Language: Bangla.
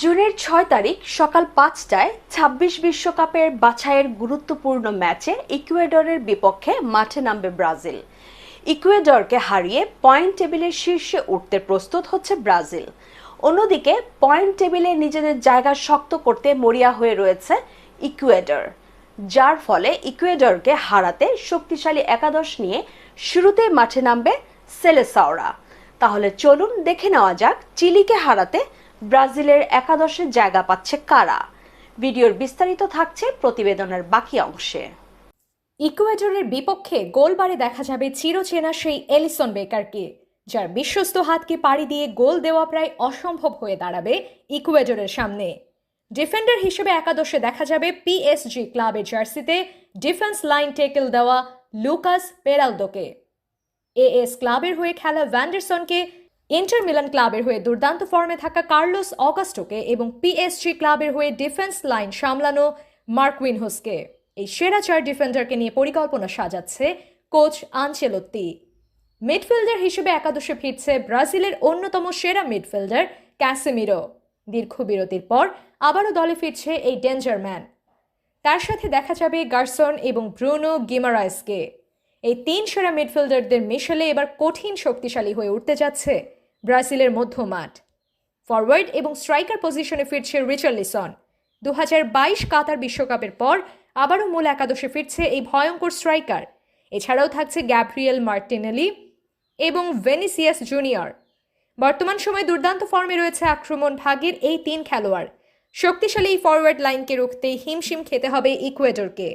জুনের ছয় তারিখ সকাল পাঁচটায় ছাব্বিশ বিশ্বকাপের বাছাইয়ের গুরুত্বপূর্ণ ম্যাচে ইকুয়েডরের বিপক্ষে মাঠে নামবে ব্রাজিল। ইকুয়েডরকে হারিয়ে পয়েন্ট টেবিলের শীর্ষে উঠতে প্রস্তুত হচ্ছে ব্রাজিল। অন্যদিকে, পয়েন্ট টেবিলে নিজেদের জায়গা শক্ত করতে মরিয়া হয়ে রয়েছে ইকুয়েডর, যার ফলে ইকুয়েডরকে হারাতে শক্তিশালী একাদশ নিয়ে শুরুতেই মাঠে নামবে সেলেসাওরা। তাহলে চলুন দেখে নেওয়া যাক চিলিকে হারাতে ব্রাজিলের একাদশে জায়গা পাচ্ছে কারা? ভিডিওর বিস্তারিত থাকছে প্রতিবেদনের বাকি অংশে। ইকুয়েডরের বিপক্ষে গোলবারে দেখা যাবে চিরচেনা সেই এলিসন বেকারকে, যার বিশ্বস্ত হাতকে পাড়ি দিয়ে গোল দেওয়া প্রায় অসম্ভব হয়ে দাঁড়াবে ইকুয়েডরের সামনে। ডিফেন্ডার হিসেবে একাদশে দেখা যাবে পিএসজি ক্লাবের জার্সিতে ডিফেন্স লাইন টেকেল দেওয়া লুকাস পেরালদোকে। এএস ক্লাবের হয়ে খেলা ভ্যান্ডারসনকে ইন্টার মিলান ক্লাবের হয়ে দুর্দান্ত ফর্মে থাকা কার্লোস অগাস্টোকে এবং পিএসজি ক্লাবের হয়ে ডিফেন্স লাইন সামলানো মার্কউইনহোসকে এই সেরা চার ডিফেন্ডারকে নিয়ে পরিকল্পনা সাজাচ্ছে কোচ আনচেলত্তি মিডফিল্ডার হিসেবে একাদশে ফিরছে ব্রাজিলের অন্যতম সেরা মিডফিল্ডার ক্যাসেমিরো। দীর্ঘ বিরতির পর আবারও দলে ফিরছে এই ডেঞ্জার ম্যান। তার সাথে দেখা যাবে গার্সন এবং ব্রুনো গিমারাইসকে। এই তিন সেরা মিডফিল্ডারদের মিশেলে এবার কঠিন শক্তিশালী হয়ে উঠতে যাচ্ছে ব্রাজিলের মধ্যমাঠ। ফরওয়ার্ড এবং স্ট্রাইকার পজিশনে ফিরছে রিচার্লিসন দু কাতার বিশ্বকাপের পর আবারও মূল একাদশে ফিরছে এই ভয়ঙ্কর স্ট্রাইকার। এছাড়াও থাকছে গ্যাব্রিয়েল মার্টিনেলি এবং ভেনিসিয়াস জুনিয়র। বর্তমান সময়ে দুর্দান্ত ফর্মে রয়েছে আক্রমণ ভাগের এই তিন খেলোয়াড়। শক্তিশালী এই ফরওয়ার্ড লাইনকে রুখতে হিমশিম খেতে হবে ইকুয়েডরকে।